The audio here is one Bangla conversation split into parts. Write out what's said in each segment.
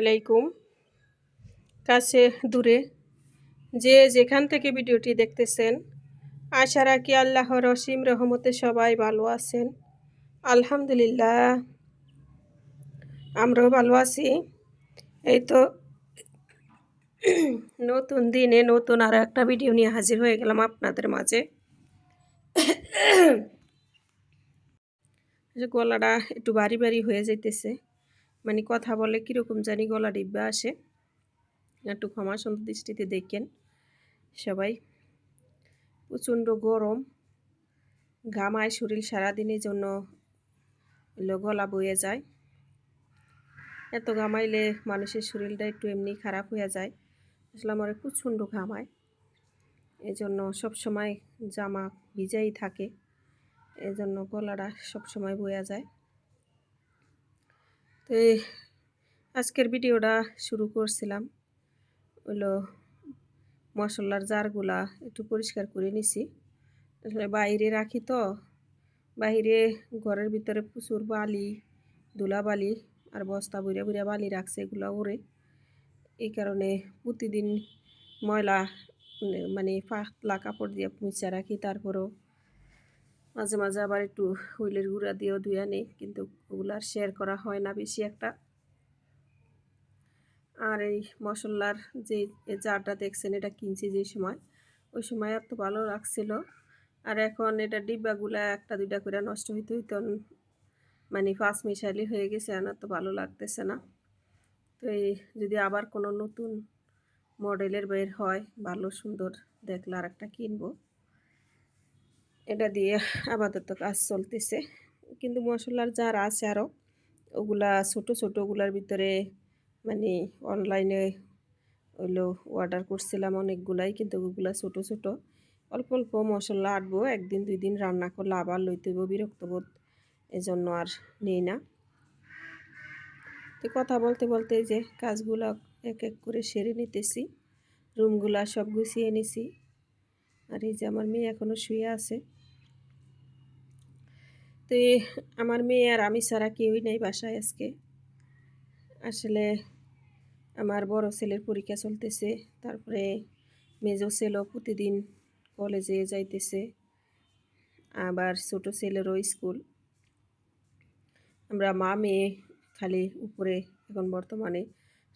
আলাইকুম। কাছে, দূরে, যে যেখান থেকে ভিডিওটি দেখতেছেন, আশা রাখি আল্লাহ রসিম রহমতে সবাই ভালো আছেন। আলহামদুলিল্লাহ, আমরাও ভালো আছি। এই তো নতুন দিনে নতুন আরও একটা ভিডিও নিয়ে হাজির হয়ে গেলাম আপনাদের মাঝে। গলাটা একটু বাড়ি বাড়ি হয়ে যাইতেছে। মানে কথা বলে কীরকম জানি গলা ডিব্বা আসে। একটু ক্ষমা সুন্দর দৃষ্টিতে দেখেন। সবাই, প্রচণ্ড গরম। ঘামায় শরীর সারাদিনের জন্য গলা বয়ে যায়। এত ঘামাইলে মানুষের শরীরটা একটু এমনি খারাপ হয়ে যায়। আসলে আমার প্রচণ্ড ঘামায়। এজন্য সবসময় জামা ভিজাই থাকে। এজন্য গলাটা সবসময় বয়া যায়। তো আজকের ভিডিওটা শুরু করছিলাম। হলো মশলার জারগুলা একটু পরিষ্কার করে নিছি। আসলে বাইরে রাখি তো, বাইরে ঘরের ভিতরে প্রচুর বালি ধুলা বালি আর বস্তা বুড়িয়া বুড়িয়া বালি রাখছে এগুলো ওরে। এই কারণে প্রতিদিন ময়লা মানে পাতলা কাপড় দিয়ে মুচা রাখি, তারপরেও মাঝে মাঝে আবার একটু হুইলের গুঁড়া দিয়েও ধুয়ে নেই, কিন্তু ওগুলো আর শেয়ার করা হয় না বেশি একটা। আর এই মশলার যে জারটা দেখছেন, এটা কিনছি যে সময়, ওই সময় এত ভালো লাগছিল। আর এখন এটা ডিব্বাগুলা একটা দুইটা করে নষ্ট হইতে হইতে মানে ফাঁস মিশালি হয়ে গেছে, আর তো ভালো লাগতেছে না। তো এই যদি আবার কোনো নতুন মডেলের বের হয়, ভালো সুন্দর, দেখলে আর একটা কিনবো। এটা দিয়ে আপাতত কাজ চলতেছে। কিন্তু মশলার যার আছে আরও ওগুলা ছোটো ছোটো ওগুলার ভিতরে মানে অনলাইনে হইল অর্ডার করছিলাম অনেকগুলাই, কিন্তু ওগুলা ছোটো ছোটো। অল্প অল্প মশলা আটবো, একদিন, দুই দিন রান্না করলে আবার লইতে বিরক্ত বোধ এজন্য আর নেই না। তো কথা বলতে বলতে যে কাজগুলো এক এক করে সেরে নিতেছি রুমগুলা সব গুছিয়ে নিছি। আর এই যে আমার মেয়ে এখনও শুয়ে আছে। তো আমার মেয়ে আর আমি ছাড়া কেউই নেই বাসায় আজকে। আসলে আমার বড় ছেলের পরীক্ষা চলতেছে, তারপরে মেজো ছেলেও প্রতিদিন কলেজে যাইতেছে, আবার ছোট ছেলেরও স্কুল। আমরা মা, মেয়ে খালি উপরে এখন বর্তমানে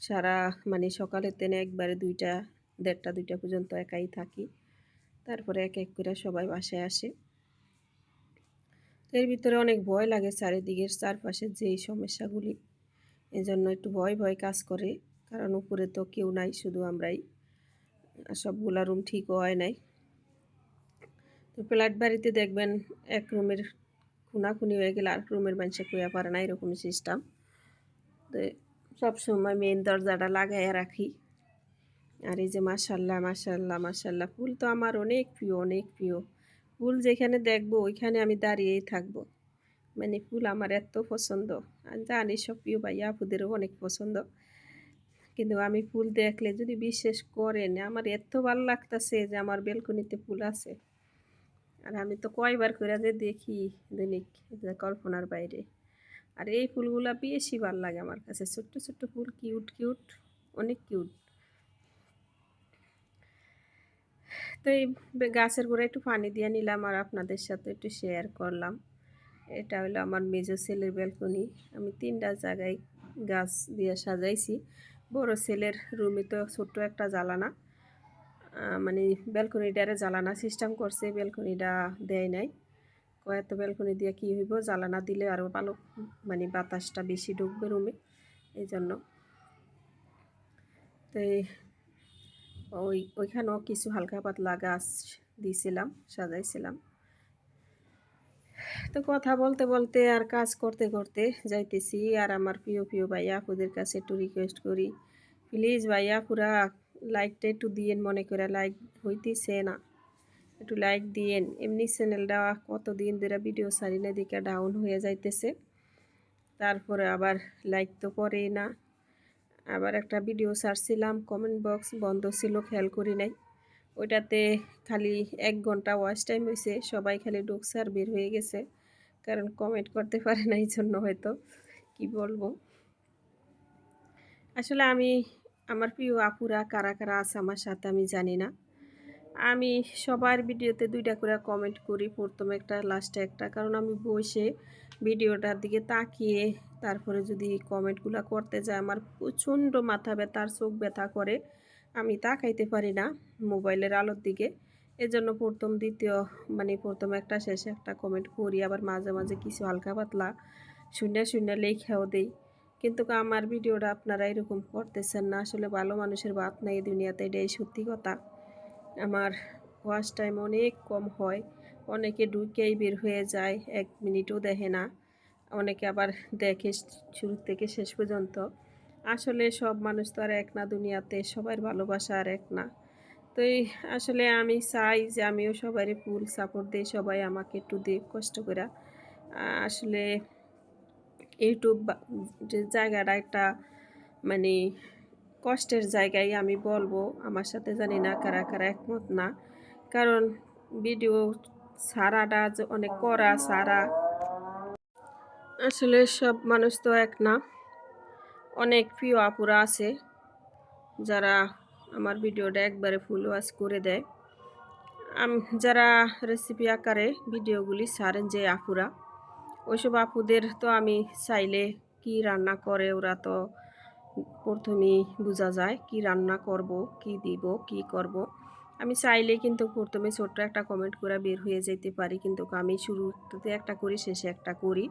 সারা মানে সকালের তেনে একবারে দুইটা, দেড়টা, দুইটা পর্যন্ত একাই থাকি। তারপরে এক এক করে সবাই বাসায় আসে। এর ভিতরে অনেক ভয় লাগে চারিদিকের চারপাশের যেই সমস্যাগুলি। এজন্য একটু ভয় ভয় কাজ করে। কারণ উপরে তো কেউ নাই, শুধু আমরাই। সবগুলা রুম ঠিক হয় নাই। তো ফ্ল্যাট বাড়িতে দেখবেন এক রুমের খুনাখুনি হয়ে গেলে আর রুমের মানুষে কুয়া পারে না এরকম সিস্টেম তো সবসময় মেন দরজাটা লাগাইয়া রাখি। আর এই যে মাসাল্লাহ মাসাল্লাহ মাসাল্লাহ ফুল তো আমার অনেক প্রিয় অনেক প্রিয়। ফুল যেখানে দেখব, ওইখানে আমি দাঁড়িয়েই থাকব। মানে ফুল আমার এত পছন্দ। আমি জানি সব প্রিয় ভাইয়া আপুদেরও অনেক পছন্দ। কিন্তু আমি ফুল দেখলে যদি বিশ্বাস করেন, আমার এত ভালো লাগতেছে যে আমার বেলকনিতে ফুল আছে। আর আমি তো কয়বার করে যে দেখি, দৈনিক কল্পনার বাইরে। আর এই ফুলগুলা বেশি ভালো লাগে আমার কাছে। ছোট্ট ছোট্ট ফুল, কিউট কিউট, অনেক কিউট। তো এই গাছের গোড়ায় একটু পানি দিয়ে নিলাম আর আপনাদের সাথে একটু শেয়ার করলাম। এটা হলো আমার মেজো ছেলের ব্যালকনি আমি তিনটা জায়গায় গাছ দিয়ে সাজাইছি। বড় ছেলের রুমে তো ছোট্ট একটা জ্বালানা। মানে ব্যালকনিটারে জ্বালানা সিস্টেম করছে ব্যালকনিটা দেয় নাই। কয়েকটা ব্যালকনি দিয়ে কী হইব, জ্বালানা দিলে আরও ভালো মানে বাতাসটা বেশি ঢুকবে রুমে এই জন্য তো ওই, ওইখানেও কিছু হালকা পাতলা গাছ দিয়েছিলাম সাজাইছিলাম। তো কথা বলতে বলতে আর কাজ করতে করতে যাইতেছি আর আমার প্রিয় প্রিয় ভাইয়া আপুদের কাছে একটু রিকোয়েস্ট করি। প্লিজ ভাইয়া পুরা লাইকটা একটু দিয়েন, মনে করে লাইক হইতেছে না। একটু লাইক দিয়েন। এমনি চ্যানেলটা কতদিন ধরে ভিডিও সারি না দিকে ডাউন হয়ে যাইতেছে। তারপরে আবার লাইক তো করেই না। আবার একটা ভিডিও সারছিলাম কমেন্ট বক্স বন্ধ ছিল, খেয়াল করি নাই। ওইটাতে খালি এক ঘণ্টা ওয়াচ টাইম হয়েছে সবাই খালি ঢুকছে বের হয়ে গেছে। কারণ কমেন্ট করতে পারে না এই জন্য হয়তো, কি বলব? আসলে আমি, আমার প্রিয় আপুরা কারা কারা আছে আমার সাথে আমি জানি না। আমি সবার ভিডিওতে দুইটা করে কমেন্ট করি, প্রথমে একটা লাস্টে একটা। কারণ আমি বসে ভিডিওটার দিকে তাকিয়ে তারপরে যদি কমেন্টগুলো করতে যায়, আমার প্রচণ্ড মাথা ব্যথা চোখ ব্যথা করে, আমি তাকাইতে পারি না মোবাইলের আলোর দিকে। এজন্য প্রথম, দ্বিতীয় মানে প্রথম একটা, শেষে একটা কমেন্ট করি, আবার মাঝে মাঝে কিছু হালকা পাতলা শূন্য শূন্য লেখাও দেই। কিন্তু আমার ভিডিওটা আপনারা এরকম করতেছেন না, আসলে ভালো মানুষের বাত নাই এই দুনিয়াতে, এটাই সত্যি কথা। আমার ওয়াশ টাইম অনেক কম হয়, অনেকে ঢুকেই বের হয়ে যায়, এক মিনিটও দেখে না। অনেকে আবার দেখে শুরু থেকে শেষ পর্যন্ত। আসলে সব মানুষ তো আর এক না দুনিয়াতে, সবার ভালোবাসা আর এক না। তো এই, আসলে আমি চাই যে আমিও সবারই ফুল সাপোর্ট দিই, সবাই আমাকে একটু দিয়ে কষ্ট করে আসলে ইউটিউব যে জায়গাটা একটা মানে কষ্টের জায়গায় আমি বলব, আমার সাথে জানি না কারা কারা একমত না। কারণ ভিডিও সারাটা অনেক করা সারা আসলে সব মানুষ তো এক না অনেক প্রিয় আপুরা আছে, যারা আমার ভিডিওটা একবারে ফুল ওয়াশ করে দেয় যারা রেসিপি আকারে ভিডিওগুলি সারেন যে আপুরা, ওইসব আপুদের তো আমি চাইলে কি রান্না করে, ওরা তো প্রথমেই বোঝা যায় কি রান্না করব, কি দিব, কি করব। আমি চাইলে কিন্তু প্রথমে ছোট্ট একটা কমেন্ট করে বের হয়ে যেতে পারি, কিন্তু আমি শুরুতে একটা করি, শেষে একটা করি।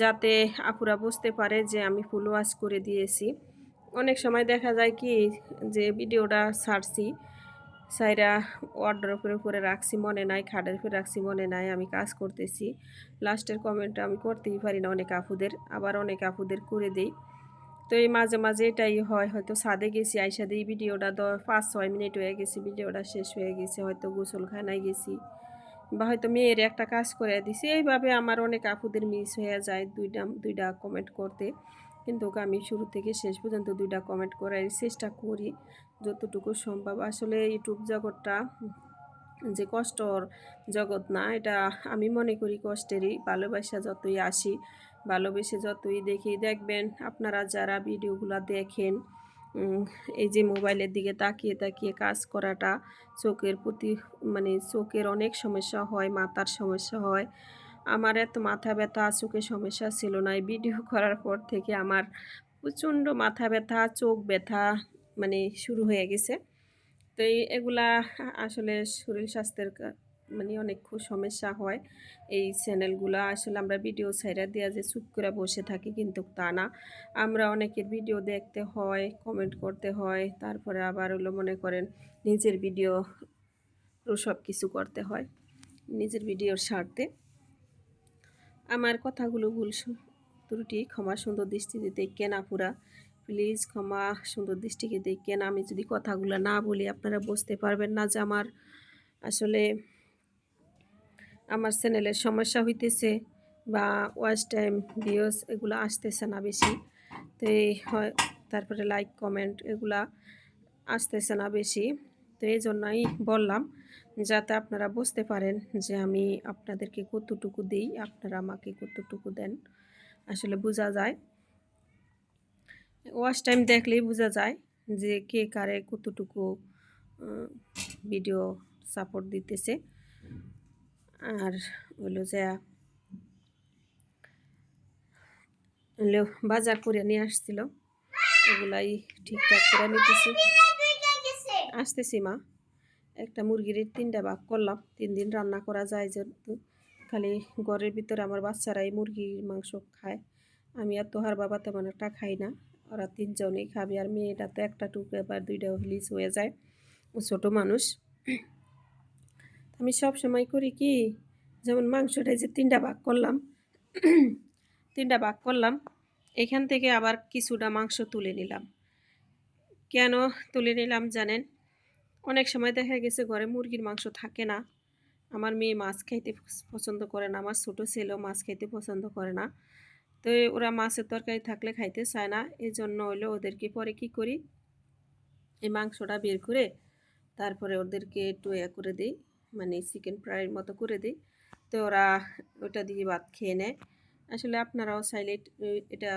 যাতে আপুরা বুঝতে পারে যে আমি ফুল ওয়াশ করে দিয়েছি। অনেক সময় দেখা যায় কি, যে ভিডিওটা ছাড়ছি, সাইরা ওয়ার্ড্রপের উপরে রাখছি, মনে নাই, খাটের উপরে রাখছি, মনে নাই, আমি কাজ করতেছি। লাস্টের কমেন্টটা আমি করতেই পারি না অনেক আফুদের আবার অনেক আফুদের করে দিই। তো এই মাঝে মাঝে এটাই হয়, হয়তো সাদে গেছি, আইসা দিই ভিডিওটা দ, পাঁচ, ছয় মিনিট হয়ে গেছি, ভিডিওটা শেষ হয়ে গেছে, হয়তো গোসলখানায় গেছি বা হয়তো মেয়ের একটা কাজ করে দিছি। এইভাবে আমার অনেক আপুদের মিস হয়ে যায় দুইটা দুইটা কমেন্ট করতে। কিন্তু আমি শুরু থেকে শেষ পর্যন্ত দুইটা কমেন্ট করার চেষ্টা করি যতটুকু সম্ভব। আসলে ইউটিউব জগৎটা যে কষ্টর জগৎ না, এটা আমি মনে করি কষ্টেরই। ভালোবাসা যতই আসি ভালোবেসে যতই দেখি, দেখবেন আপনারা যারা ভিডিওগুলো দেখেন এই যে মোবাইলের দিকে তাকিয়ে তাকিয়ে কাজ করাটা চোখের প্রতি মানে চোখের অনেক সমস্যা হয়, মাথার সমস্যা হয়। আমার এত মাথা ব্যথা চোখের সমস্যা ছিল না। এই ভিডিও করার পর থেকে আমার প্রচণ্ড মাথা ব্যথা, চোখ ব্যথা মানে শুরু হয়ে গেছে। তো এগুলা আসলে শরীর স্বাস্থ্যের মানে অনেক খুব সমস্যা হয়। এই চ্যানেলগুলো আসলে আমরা ভিডিও ছাইরা দেওয়া যে চুপ করে বসে থাকি কিন্তু তা না। আমরা অনেকের ভিডিও দেখতে হয় কমেন্ট করতে হয়, তারপরে আবার হলো মনে করেন নিজের ভিডিও সব কিছু করতে হয়, নিজের ভিডিওর স্বার্থে। আমার কথাগুলো ভুল ত্রুটি, ক্ষমা সুন্দর দৃষ্টিতে দেখেন আপুরা। প্লিজ ক্ষমা সুন্দর দৃষ্টিকে দেখেন। আমি যদি কথাগুলো না বলি আপনারা বুঝতে পারবেন না যে আমার আসলে আমার চ্যানেলের সমস্যা হইতেছে বা ওয়াচ টাইম ভিউস এগুলো আসতেছে না বেশি। তো এই হয়, তারপরে লাইক কমেন্ট এগুলা আসতেছে না বেশি। তো এই জন্যই বললাম যাতে আপনারা বুঝতে পারেন যে আমি আপনাদেরকে কতটুকু দিই, আপনারা আমাকে কতটুকু দেন। আসলে বোঝা যায়। ওয়াশ টাইম দেখলেই বোঝা যায় যে কে কারে কতটুকু ভিডিও সাপোর্ট দিতেছে। আর হলো যে বাজার করে নিয়ে আসছিল। ওগুলাই ঠিকঠাক করে নিতেছি। আসতেছি মা। একটা মুরগির তিনটা ভাগ করলাম। তিন দিন রান্না করা যায় যেহেতু। খালি ঘরের ভিতরে আমার বাচ্চারাই মুরগির মাংস খায়। আমি আর তোহার বাবা তেমন একটা খাই না। ওরা তিনজনেই খাবে। আর মেয়েটা তো একটা টুকরে বা দুইটা হিলিস হয়ে যায়। ছোটো মানুষ। আমি সব সময় করি কি, যেমন মাংসটাই যে তিনটা ভাগ করলাম, তিনটা ভাগ করলাম, এখান থেকে আবার কিছুটা মাংস তুলে নিলাম। কেন তুলে নিলাম জানেন? অনেক সময় দেখা গেছে ঘরে মুরগির মাংস থাকে না। আমার মেয়ে মাছ খাইতে পছন্দ করে না, আমার ছোটো ছেলেও মাছ খাইতে পছন্দ করে না। তো ওরা মাছের তরকারি থাকলে খাইতে চায় না এই জন্য হইল ওদেরকে পরে কি করি? এই মাংসটা বের করে তারপরে ওদেরকে একটু ইয়ে করে দিই। মানে চিকেন ফ্রাইয়ের মতো করে দিই। তো ওরা ওটা দিয়ে ভাত খেয়ে নেয়। আসলে আপনারাও চাইলে এটা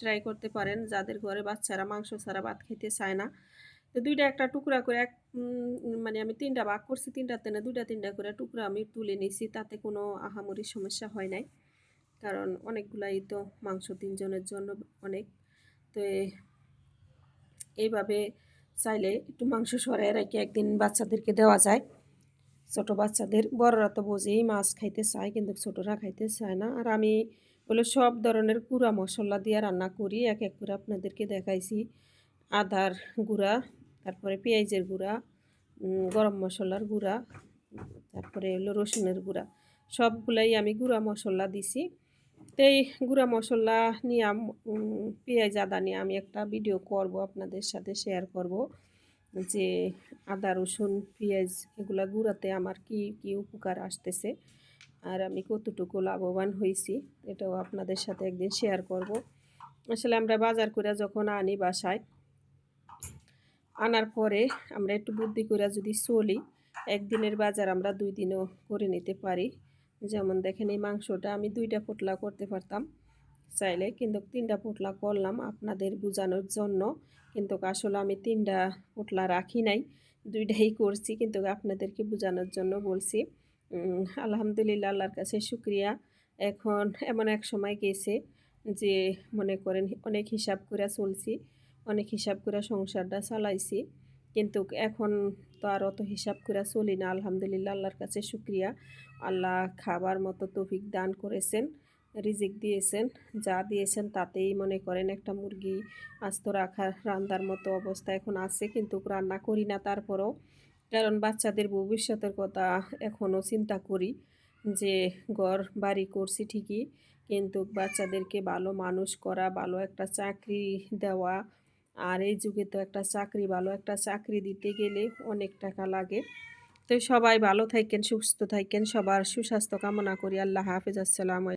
ট্রাই করতে পারেন। যাদের ঘরে বাচ্চারা মাংস ছাড়া ভাত খেতে চায় না। তো দুইটা একটা টুকরা করে এক মানে আমি তিনটা ভাগ করছি তিনটা তেনে দুইটা তিনটা করে টুকরা আমি তুলে নিয়েছি তাতে কোনো আহামরি সমস্যা হয় নাই। কারণ অনেকগুলাই তো মাংস তিনজনের জন্য অনেক। তো এইভাবে চাইলে একটু মাংস সরাই রেখে একদিন বাচ্চাদেরকে দেওয়া যায়। ছোট বাচ্চাদের, বড়রা তো বোঝেই মাছ খাইতে চায় কিন্তু ছোটরা খাইতে চায় না। আর আমি বলে সব ধরনের গুঁড়া মশলা দিয়ে রান্না করি, এক এক করে আপনাদেরকে দেখাইছি। আদার গুঁড়া, তারপরে পেঁয়াজের গুঁড়া গরম মশলার গুঁড়া, তারপরে হলো রসুনের গুঁড়া, সবগুলাই আমি গুঁড়া মশলা দিছি। তো এই গুঁড়া মশলা নিয়ে পেঁয়াজ, আদা নিয়ে আমি একটা ভিডিও করব, আপনাদের সাথে শেয়ার করব। যে আদা, রসুন, পেঁয়াজ এগুলা গুঁড়াতে আমার কি কি উপকার আসতেছে? আর আমি কতটুকু লাভবান হয়েছি এটাও আপনাদের সাথে একদিন শেয়ার করব। আসলে আমরা বাজার করে যখন আনি বাসায়, আনার পরে আমরা একটু বুদ্ধি করে যদি চলি, একদিনের বাজার আমরা দুই দিনও করে নিতে পারি। যেমন দেখেন এই মাংসটা আমি দুইটা পোটলা করতে পারতাম চাইলে, কিন্তু তিনটা পোটলা করলাম আপনাদের বোঝানোর জন্য। কিন্তু আসলে আমি তিনটা পোটলা রাখি নাই, দুইটাই করছি কিন্তু আপনাদেরকে বোঝানোর জন্য বলছি। আলহামদুলিল্লাহ, আল্লাহর কাছে শুক্রিয়া। এখন এমন এক সময় গেছে যে মনে করেন অনেক হিসাব করে চলছি, অনেক হিসাব করে সংসারটা চালাইছি। কিন্তু এখন তো আর অত হিসাব করে চলি না। আলহামদুলিল্লাহ, আল্লাহর কাছে শুক্রিয়া। আল্লাহ খাবার মতো তৌফিক দান করেছেন। রিজিক দিয়েছেন, যা দিয়েছেন তাতেই মনে করেন একটা মুরগি আস্ত রাখার রান্নার মতো অবস্থা এখন আছে, কিন্তু রান্না করি না তারপরও। কারণ বাচ্চাদের ভবিষ্যতের কথা এখনও চিন্তা করি যে ঘর, বাড়ি করছি ঠিকই, কিন্তু বাচ্চাদেরকে ভালো মানুষ করা, ভালো একটা চাকরি দেওয়া, আর এই যুগে তো একটা চাকরি, ভালো একটা চাকরি দিতে গেলে অনেক টাকা লাগে। তো সবাই ভালো থাকেন, সুস্থ থাকেন, সবার সুস্বাস্থ্য কামনা করি। আল্লাহ হাফেজ, আসসালাম